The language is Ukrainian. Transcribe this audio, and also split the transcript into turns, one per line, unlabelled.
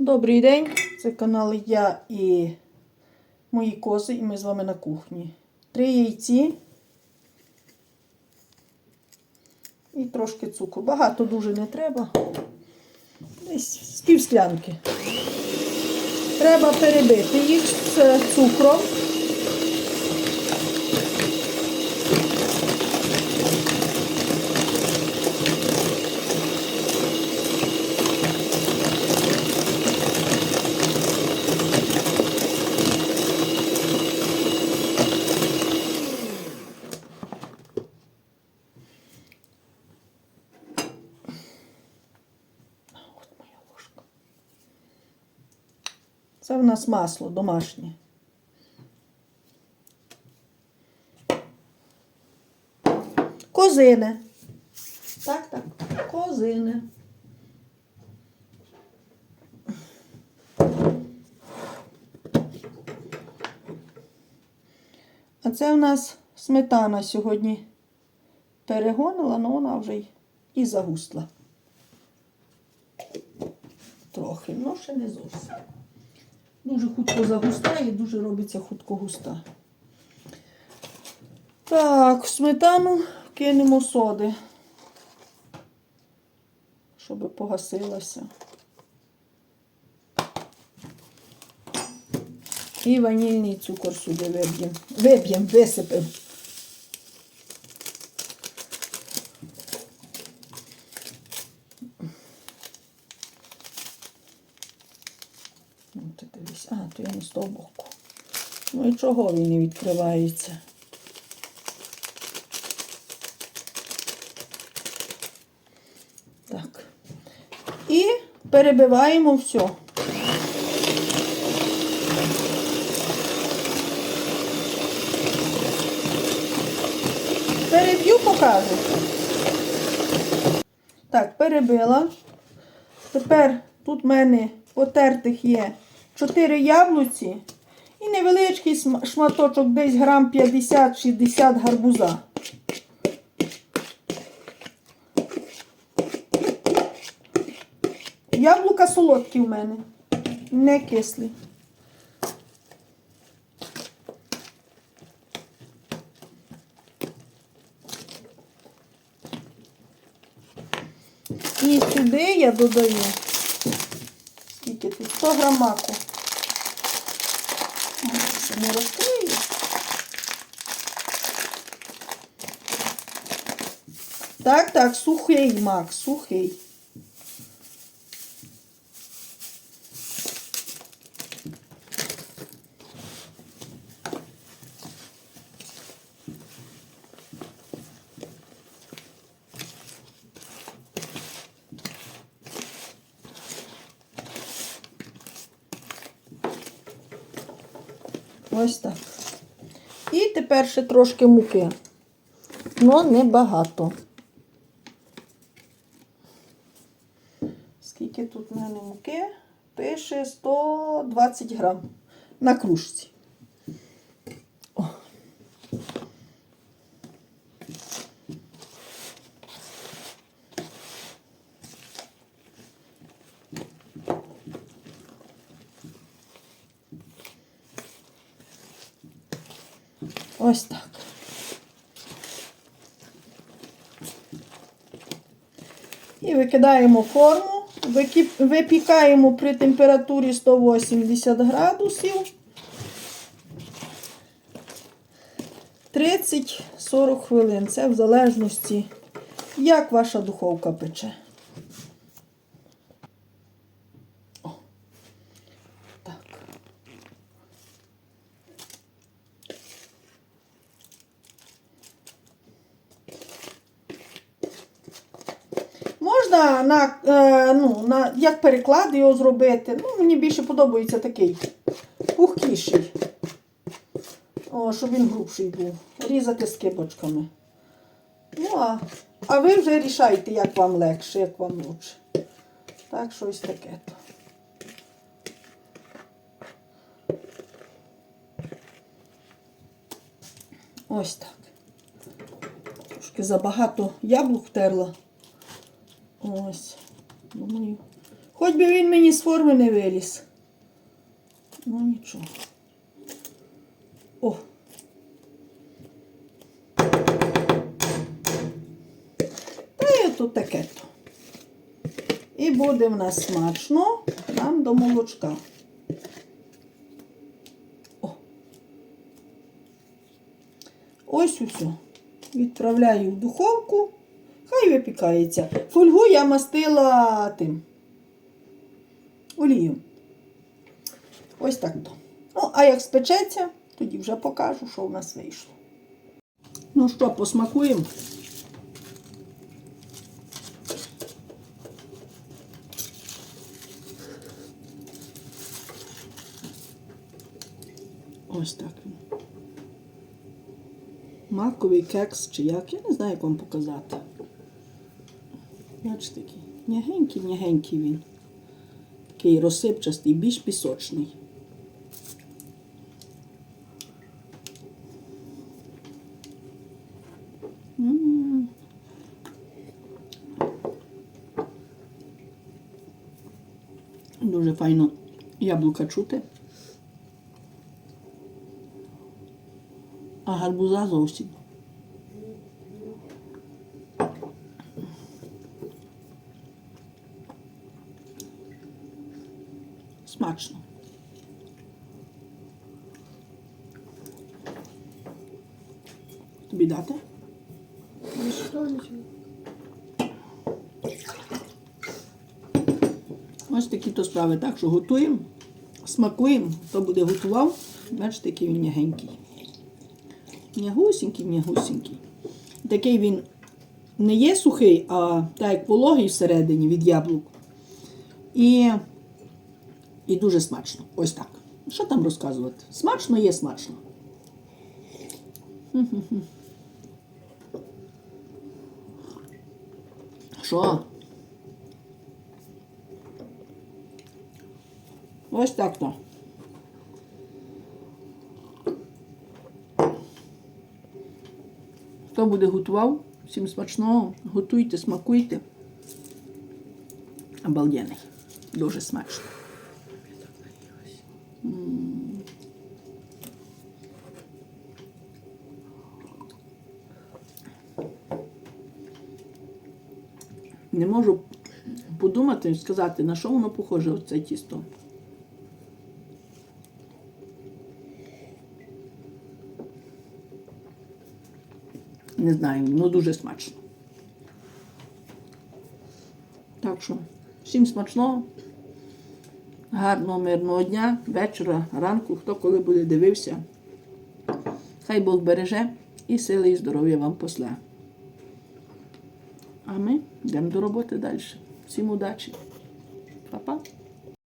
Добрий день! Це канал я і мої кози, і ми з вами на кухні. Три яйці і трошки цукру. Багато дуже не треба. Десь з пів склянки. Треба перебити їх з цукром. Це в нас масло домашнє. Козине. Так, так, козине. А це в нас сметана сьогодні перегонила, але вона вже й і загустла. Трохи, ну ще не зовсім. Дуже хутко загустає, дуже робиться хутко густа. Так, в сметану кинемо соди, щоб погасилася. І ванільний цукор сюди виб'ємо. Виб'ємо, висипемо. Ну, ти дивись. А, то я не з того боку. Ну і чого він не відкривається? Так. І перебиваємо все. Переб'ю, покажу. Так, перебила. Тепер тут в мене потертих є 4 яблуці і невеличкий шматочок, десь грам 50-60 гарбуза. Яблука солодкі в мене, не кислі. І сюди я додаю скільки тут? 100 грам маку. Не розкрию. Так, так, сухий мак, сухий. Ось так. І тепер ще трошки муки. Ну, небагато. Скільки тут в мене муки? Пише 120 грам на кружці. Ось так. І викидаємо форму, випікаємо при температурі 180 градусів 30-40 хвилин. Це в залежності, як ваша духовка пече. О. Так. Можна на, е, ну, на, як переклад його зробити. Ну, мені більше подобається такий пухкіший. О, щоб він грубший був. Різати скибочками. Ну, а, а ви вже рішайте, як вам легше, як вам лучше. Так, щось таке. то. Ось так. Трошки забагато яблук втерла. Ось. Думаю, Хоч би він мені з форми не виліз. Ну нічого. О. Та й тут таке то. І буде в нас смачно нам до молочка. О. Ось усе. Відправляю в духовку. Хай випікається. Фольгу я мастила тим. Олію. Ось так то. Ну, а як спечеться, тоді вже покажу, що в нас вийшло. Ну що, посмакуємо. Ось так він. Маковий кекс чи як, я не знаю, як вам показати. Бачите, такий м'ягенький він. Такий розсипчастий, більш пісочний. Дуже файно яблука чути. А гарбуза зовсім. Смачно. Тобі дати? Ось такі то справи. Так що готуємо, смакуємо, хто буде готував, бачите, який він м'ягенький. М'ягусенький, м'ягусенький. Такий він не є сухий, а так як вологий всередині від яблук. І, і дуже смачно. Ось так. Що там розказувати? Смачно є смачно. Що? Ось так то. Хто буде готував, всім смачного, готуйте, смакуйте. Обалденний. Дуже смачно. Не можу подумати і сказати, на що воно похоже, оце тісто. Не знаю, ну дуже смачно. Так що, всім смачного, гарного, мирного дня, вечора, ранку, хто коли буде дивився. Хай Бог береже і сили і здоров'я вам посла. А ми йдемо до роботи далі. Всім удачі. Па-па.